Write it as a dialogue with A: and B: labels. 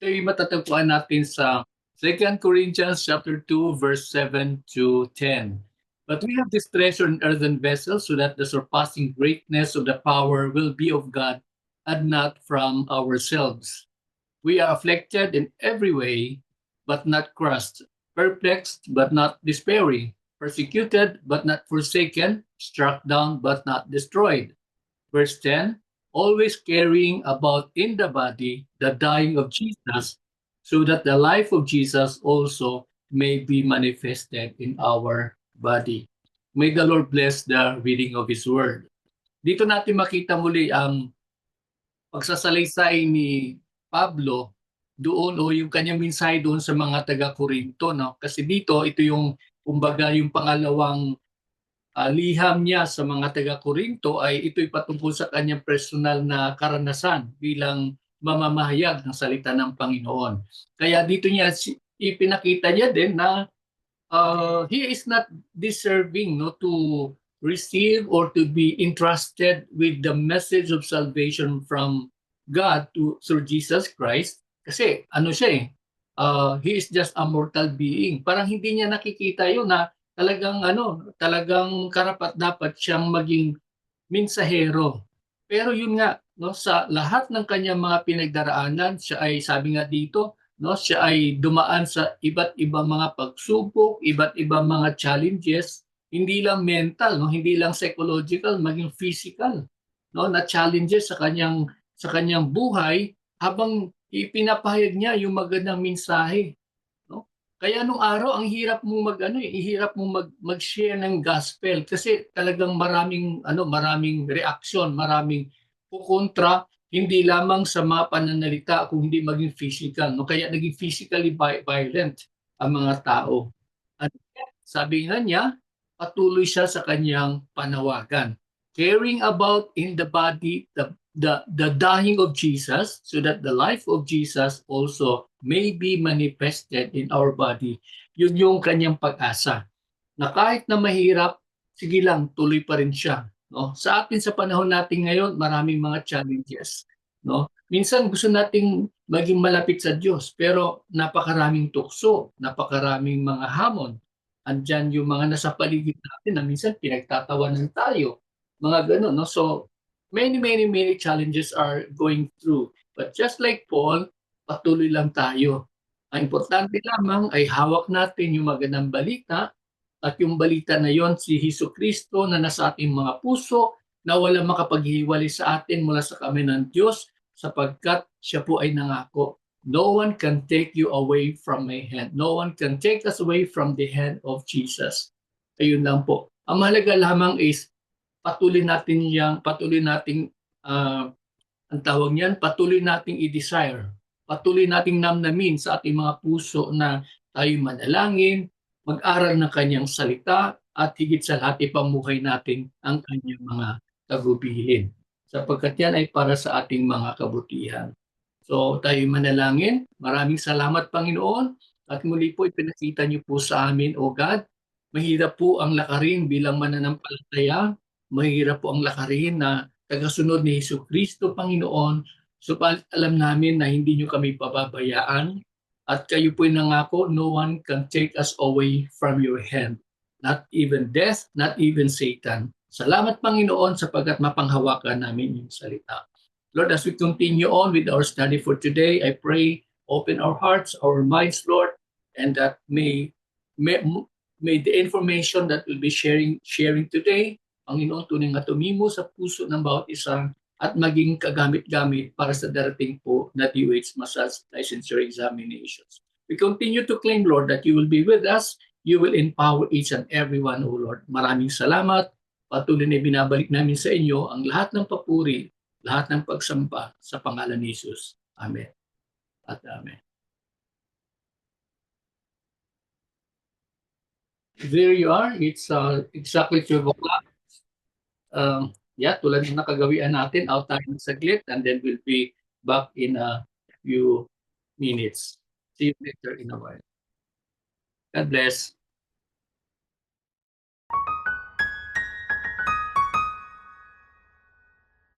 A: Ito yung matatagpuan natin sa 2 Corinthians chapter 2 verse 7 to 10. But we have this treasure in earthen vessels so that the surpassing greatness of the power will be of God and not from ourselves. We are afflicted in every way, but not crushed, perplexed, but not despairing, persecuted, but not forsaken, struck down, but not destroyed. Verse 10 Always carrying about in the body the dying of Jesus, so that the life of Jesus also may be manifested in our body. May the Lord bless the reading of His Word. Dito natin makita muli ang pagsasalaysay ni Pablo doon o yung kanyang mensahe doon sa mga taga-Korinto. No? Kasi dito, ito yung, kumbaga, yung pangalawang uh, liham niya sa mga taga-Korinto ay ito'y patungkol sa kanyang personal na karanasan bilang mamamahayag ng salita ng Panginoon. Kaya dito niya ipinakita niya din na uh, he is not deserving no to receive or to be entrusted with the message of salvation from God to through Jesus Christ kasi ano siya eh uh, he is just a mortal being parang hindi niya nakikita yun na talagang ano talagang karapat dapat siyang maging minsahero pero yun nga no sa lahat ng kanyang mga pinagdaraanan siya ay sabi nga dito no siya ay dumaan sa iba't ibang mga pagsubok iba't ibang mga challenges. Hindi lang mental no hindi lang psychological maging physical no na challenges sa kanyang sa kanyang buhay habang ipinapahayag niya yung magandang mensahe kaya nung araw ang hirap mong mag ano ihirap eh, mong mag mag-share ng gospel kasi talagang maraming ano maraming reaksyon maraming kukontra hindi lamang sa mga pananalita kung hindi maging physical. No? Kaya naging physically violent ang mga tao. At sabi nga niya, patuloy siya sa kanyang panawagan. Caring about in the body the, the, the dying of Jesus so that the life of Jesus also may be manifested in our body. Yun yung kanyang pag-asa. Na kahit na mahirap, sige lang, tuloy pa rin siya No? Sa atin sa panahon natin ngayon, maraming mga challenges. No? Minsan gusto nating maging malapit sa Diyos, pero napakaraming tukso, napakaraming mga hamon. Andyan yung mga nasa paligid natin na minsan pinagtatawanan tayo. Mga ganun. No? So, many, many, many challenges are going through. But just like Paul, patuloy lang tayo. Ang importante lamang ay hawak natin yung magandang balita at yung balita na yon si Hesus Kristo na nasa ating mga puso na walang makapaghiwalay sa atin mula sa kami ng Diyos sapagkat siya po ay nangako. No one can take you away from my hand. No one can take us away from the hand of Jesus. Ayun lang po. Ang mahalaga lamang is patuloy natin yang patuloy nating uh, ang tawag niyan, patuloy nating i-desire. Patuloy nating namnamin sa ating mga puso na tayo manalangin, mag-aral ng kanyang salita at higit sa lahat ipamuhay natin ang kanyang mga tagubilin sapagkat yan ay para sa ating mga kabutihan. So tayo manalangin. Maraming salamat Panginoon at muli po ipinakita niyo po sa amin, O God, mahirap po ang lakarin bilang mananampalataya, mahirap po ang lakarin na tagasunod ni Hesus Kristo, Panginoon. So alam namin na hindi niyo kami pababayaan, at kayo po'y nangako, no one can take us away from your hand. Not even death, not even Satan. Salamat Panginoon sapagkat mapanghawakan namin yung salita. Lord, as we continue on with our study for today, I pray, open our hearts, our minds, Lord, and that may, may, may the information that we'll be sharing, sharing today, Panginoon, tunay nga tumimo sa puso ng bawat isa at maging kagamit-gamit para sa darating po na DOH Massage Licensure Examinations. We continue to claim, Lord, that you will be with us. You will empower each and every one, O Lord. Maraming salamat. Patuloy na binabalik namin sa inyo ang lahat ng papuri, lahat ng pagsampa sa pangalan ni Jesus. Amen. At Amen. There you are. It's uh, exactly 12 o'clock. Um, yeah, tulad ng nakagawian natin, out tayo saglit and then we'll be back in a few minutes. See you later in a while. God bless.